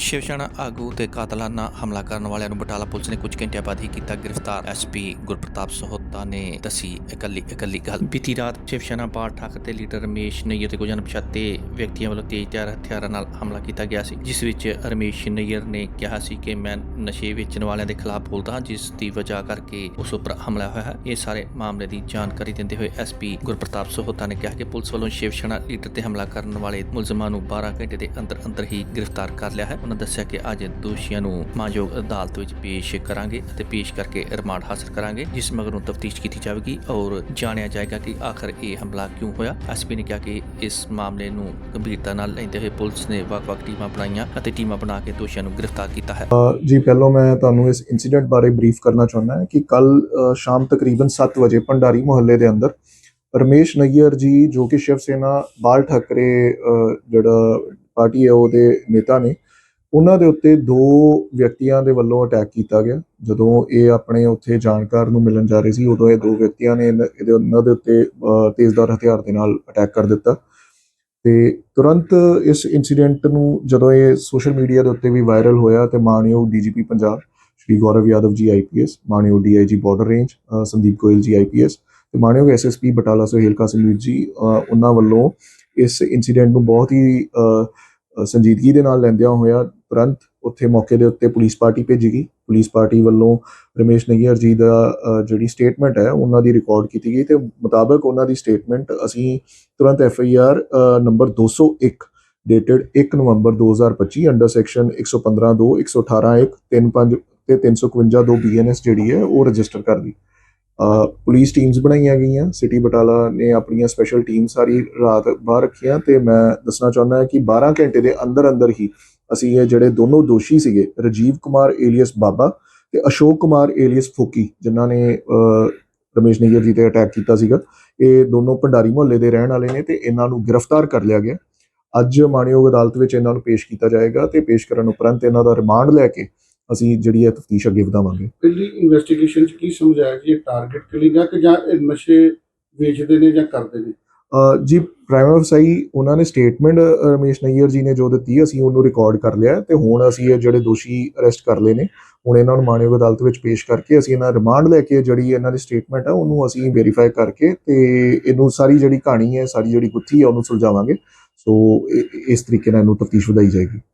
ਸ਼ਿਵ ਸੈਨਾ ਆਗੂ ਤੇ ਕਾਤਲਾਨਾ ਹਮਲਾ ਕਰਨ ਵਾਲਿਆਂ ਨੂੰ ਬਟਾਲਾ ਪੁਲਿਸ ਨੇ ਕੁਝ ਘੰਟਿਆਂ ਬਾਅਦ ਹੀ ਕੀਤਾ ਗ੍ਰਿਫਤਾਰ। ਐਸਪੀ ਗੁਰਪ੍ਰਤਾਪ ਸਹੋਤਾ ਨੇ ਦੱਸੀ ਇਕੱਲੀ ਇਕੱਲੀ ਗੱਲ। ਬੀਤੀ ਰਾਤ ਸ਼ਿਵ ਸੈਨਾ ਪਾਲ ਠਾਕ ਤੇ ਲੀਡਰ ਰਮੇਸ਼ ਨਈਅਰ ਤੇ ਕੁਝ ਅਣਪਛਾਤੇ ਵਿਅਕਤੀਆਂ ਵੱਲੋਂ ਤੇਜ਼ ਧਾਰ ਹਥਿਆਰਾਂ ਨਾਲ ਹਮਲਾ ਕੀਤਾ ਗਿਆ ਸੀ, ਜਿਸ ਵਿੱਚ ਰਮੇਸ਼ ਨਈਅਰ ਨੇ ਕਿਹਾ ਸੀ ਕਿ ਮੈਂ ਨਸ਼ੇ ਵੇਚਣ ਵਾਲਿਆਂ ਦੇ ਖਿਲਾਫ ਬੋਲਦਾ ਹਾਂ, ਜਿਸ ਦੀ ਵਜ੍ਹਾ ਕਰਕੇ ਉਸ ਉੱਪਰ ਹਮਲਾ ਹੋਇਆ ਹੈ। ਇਹ ਸਾਰੇ ਮਾਮਲੇ ਦੀ ਜਾਣਕਾਰੀ ਦਿੰਦੇ ਹੋਏ ਐਸਪੀ ਗੁਰਪ੍ਰਤਾਪ ਸਹੋਤਾ ਨੇ ਕਿਹਾ ਕਿ ਪੁਲਿਸ ਵੱਲੋਂ ਸ਼ਿਵ ਸੈਨਾ ਲੀਡਰ ਤੇ ਹਮਲਾ ਕਰਨ ਵਾਲੇ ਮੁਲਜ਼ਮਾਂ ਨੂੰ 12 ਘੰਟੇ ਦੇ ਅੰਦਰ ਅੰਦਰ ਹੀ ਗ੍ਰਿਫਤਾਰ ਕਰ ਲਿਆ ਹੈ। ਉਹਨਾਂ ਦੱਸਿਆ ਕਿ ਅੱਜ ਦੋਸ਼ੀਆਂ ਨੂੰ ਮਾਨਯੋਗ ਅਦਾਲਤ ਵਿੱਚ ਪੇਸ਼ ਕਰਾਂਗੇ ਅਤੇ ਪੇਸ਼ ਕਰਕੇ ਰਿਮਾਂਡ ਹਾਸਲ ਕਰਾਂਗੇ, ਜਿਸ ਮਗਰੋਂ ਤਫਤੀਸ਼ ਕੀਤੀ ਜਾਵੇਗੀ ਔਰ ਜਾਣਿਆ ਜਾਏਗਾ ਕਿ ਆਖਰ ਇਹ ਹਮਲਾ ਕਿਉਂ ਹੋਇਆ। ਐਸਪੀ ਨੇ ਕਿਹਾ ਕਿ ਇਸ ਮਾਮਲੇ ਨੂੰ ਗੰਭੀਰਤਾ ਨਾਲ ਲੈਂਦੇ ਹੋਏ ਪੁਲਿਸ ਨੇ ਵੱਖ-ਵੱਖ ਟੀਮਾਂ ਬਣਾਈਆਂ ਅਤੇ ਟੀਮਾਂ ਬਣਾ ਕੇ ਦੋਸ਼ੀਆਂ ਨੂੰ ਗ੍ਰਿਫਤਾਰ ਕੀਤਾ ਹੈ। ਜੀ, ਪਹਿਲਾਂ ਮੈਂ ਤੁਹਾਨੂੰ ਇਸ ਇਨਸੀਡੈਂਟ ਬਾਰੇ ਬਰੀਫ ਕਰਨਾ ਚਾਹੁੰਦਾ ਹਾਂ ਕਿ ਕੱਲ ਸ਼ਾਮ ਤਕਰੀਬਨ 7 ਵਜੇ ਭੰਡਾਰੀ ਮੁਹੱਲੇ ਦੇ ਅੰਦਰ ਰਮੇਸ਼ ਨਈਅਰ ਜੀ, ਜੋ ਕਿ ਸ਼ਿਵ ਸੇਨਾ, ਬਾਲ ਠਾਕਰੇ ਜਿਹੜਾ ਪਾਰਟੀ ਹੈ ਉਹਦੇ ਨੇਤਾ ਨੇ ਉਹਨਾਂ ਦੇ ਉੱਤੇ ਦੋ ਵਿਅਕਤੀਆਂ ਦੇ ਵੱਲੋਂ ਅਟੈਕ ਕੀਤਾ ਗਿਆ। ਜਦੋਂ ਇਹ ਆਪਣੇ ਉੱਥੇ ਜਾਣਕਾਰ ਨੂੰ ਮਿਲਣ ਜਾ ਰਹੇ ਸੀ, ਉਦੋਂ ਇਹ ਦੋ ਵਿਅਕਤੀਆਂ ਨੇ ਇਹਨਾਂ- ਇਹਦੇ ਉਹਨਾਂ ਦੇ ਉੱਤੇ ਤੇਜ਼ਦਾਰ ਹਥਿਆਰ ਦੇ ਨਾਲ ਅਟੈਕ ਕਰ ਦਿੱਤਾ। ਤੇ ਤੁਰੰਤ ਇਸ ਇਨਸੀਡੈਂਟ ਨੂੰ ਜਦੋਂ ਇਹ ਸੋਸ਼ਲ ਮੀਡੀਆ ਦੇ ਉੱਤੇ ਵੀ ਵਾਇਰਲ ਹੋਇਆ ਤੇ ਮਾਨਯੋਗ ਡੀਜੀਪੀ ਪੰਜਾਬ, ਸ਼੍ਰੀ ਗੌਰਵ ਯਾਦਵ ਜੀ ਆਈਪੀਐਸ ਮਾਨਯੋਗ DIG border range Sandeep Goyal ji IPS ਤੇ ਮਾਨਯੋਗ ਐਸਐਸਪੀ ਬਟਾਲਾ ਸੁਹੇਲ ਕਾਸਿਮ ਜੀ ਉਹਨਾਂ ਵੱਲੋਂ ਇਸ ਇਨਸੀਡੈਂਟ ਨੂੰ ਬਹੁਤ ਹੀ ਸੰਜੀਦਗੀ ਦੇ ਨਾਲ ਲੈਂਦਿਆਂ ਹੋਇਆ ਤੁਰੰਤ ਉੱਥੇ ਮੌਕੇ ਦੇ ਉੱਤੇ ਪੁਲਿਸ ਪਾਰਟੀ ਭੇਜੀ ਗਈ। ਪੁਲਿਸ ਪਾਰਟੀ ਵੱਲੋਂ ਰਮੇਸ਼ ਨਈਅਰ ਜੀ ਦਾ ਜਿਹੜੀ ਸਟੇਟਮੈਂਟ ਹੈ, ਉਹਨਾਂ ਦੀ ਰਿਕਾਰਡ ਕੀਤੀ ਗਈ ਤੇ ਮੁਤਾਬਕ ਉਹਨਾਂ ਦੀ ਸਟੇਟਮੈਂਟ ਅਸੀਂ ਤੁਰੰਤ F I R number 201 dated 1 November 2025 under section 115 2 118 1 35 ਤੇ 351 2 ਬੀਐਨਐਸ ਜਿਹੜੀ ਹੈ, ਉਹ ਰਜਿਸਟਰ ਕਰ ਲਈ। ਪੁਲਿਸ ਟੀਮਸ ਬਣਾਈਆਂ ਗਈਆਂ। ਸਿਟੀ ਬਟਾਲਾ ਨੇ ਆਪਣੀਆਂ ਸਪੈਸ਼ਲ ਟੀਮ ਸਾਰੀ ਰਾਤ ਬਾਹਰ ਰੱਖੀਆਂ ਤੇ ਮੈਂ ਦੱਸਣਾ ਚਾਹੁੰਦਾ ਹਾਂ ਕਿ 12 ਘੰਟੇ ਦੇ ਅੰਦਰ ਅੰਦਰ ਹੀ ਅਸੀਂ ਇਹ ਜਿਹੜੇ ਦੋਨੋਂ ਦੋਸ਼ੀ ਸੀਗੇ, ਰਜੀਵ ਕੁਮਾਰ ਏਲੀਅਸ ਬਾਬਾ ਤੇ ਅਸ਼ੋਕ ਕੁਮਾਰ ਏਲੀਅਸ ਫੋਕੀ, ਜਿਨ੍ਹਾਂ ਨੇ ਰਮੇਸ਼ ਨਈਅਰ ਜੀ ਤੇ ਅਟੈਕ ਕੀਤਾ ਸੀਗਾ, ਇਹ ਦੋਨੋਂ ਭੰਡਾਰੀ ਮੁਹੱਲੇ ਦੇ ਰਹਿਣ ਵਾਲੇ ਨੇ ਤੇ ਇਹਨਾਂ ਨੂੰ ਗ੍ਰਿਫਤਾਰ ਕਰ ਲਿਆ ਗਿਆ। ਅੱਜ ਮਾਣਯੋਗ ਅਦਾਲਤ ਵਿੱਚ ਇਹਨਾਂ ਨੂੰ ਪੇਸ਼ ਕੀਤਾ ਜਾਏਗਾ ਤੇ ਪੇਸ਼ ਕਰਨ ਉਪਰੰਤ ਇਹਨਾਂ ਦਾ ਰਿਮਾਂਡ ਲੈ ਕੇ ਅਸੀਂ ਜਿਹੜੀ ਹੈ ਤਫਤੀਸ਼ ਅੱਗੇ ਵਧਾਵਾਂਗੇ। ਪਹਿਲੀ ਇਨਵੈਸਟੀਗੇਸ਼ਨ ਚ ਕੀ ਸਮਝਾਇਆ ਕਿ ਇਹ ਟਾਰਗੇਟ ਕਿਲਿੰਗ ਆ ਕਿ ਜਾਂ ਇਹ ਨਸ਼ੇ ਵੇਚਦੇ ਨੇ ਜਾਂ ਕਰਦੇ ਨੇ? ਜੀ ਪ੍ਰਾਈਮ ਸਹੀ ਉਹਨਾਂ ਨੇ ਸਟੇਟਮੈਂਟ ਰਮੇਸ਼ ਨਈਅਰ ਜੀ ਨੇ ਜੋ ਦਿੱਤੀ ਅਸੀਂ ਉਹਨੂੰ ਰਿਕਾਰਡ ਕਰ ਲਿਆ ਤੇ ਹੁਣ ਅਸੀਂ ਇਹ ਜਿਹੜੇ ਦੋਸ਼ੀ ਅਰੈਸਟ ਕਰ ਲਏ ਨੇ ਹੁਣ ਇਹਨਾਂ ਨੂੰ ਮਾਣਯੋਗ ਅਦਾਲਤ ਵਿੱਚ ਪੇਸ਼ ਕਰਕੇ ਅਸੀਂ ਇਹਨਾਂ ਰਿਮਾਂਡ ਲੈ ਕੇ ਜਿਹੜੀ ਇਹਨਾਂ ਦੀ ਸਟੇਟਮੈਂਟ ਹੈ ਉਹਨੂੰ ਅਸੀਂ ਵੈਰੀਫਾਈ ਕਰਕੇ ਤੇ ਇਹਨੂੰ ਸਾਰੀ ਜਿਹੜੀ ਕਹਾਣੀ ਹੈ ਸਾਰੀ ਜਿਹੜੀ ਗੁੱਥੀ ਹੈ ਉਹਨੂੰ ਸੁਲਝਾਵਾਂਗੇ। ਸੋ ਇਸ ਤਰੀਕੇ ਨਾਲ ਇਹਨੂੰ ਤਫਤੀਸ਼ ਵਧਾਈ ਜਾਏਗੀ।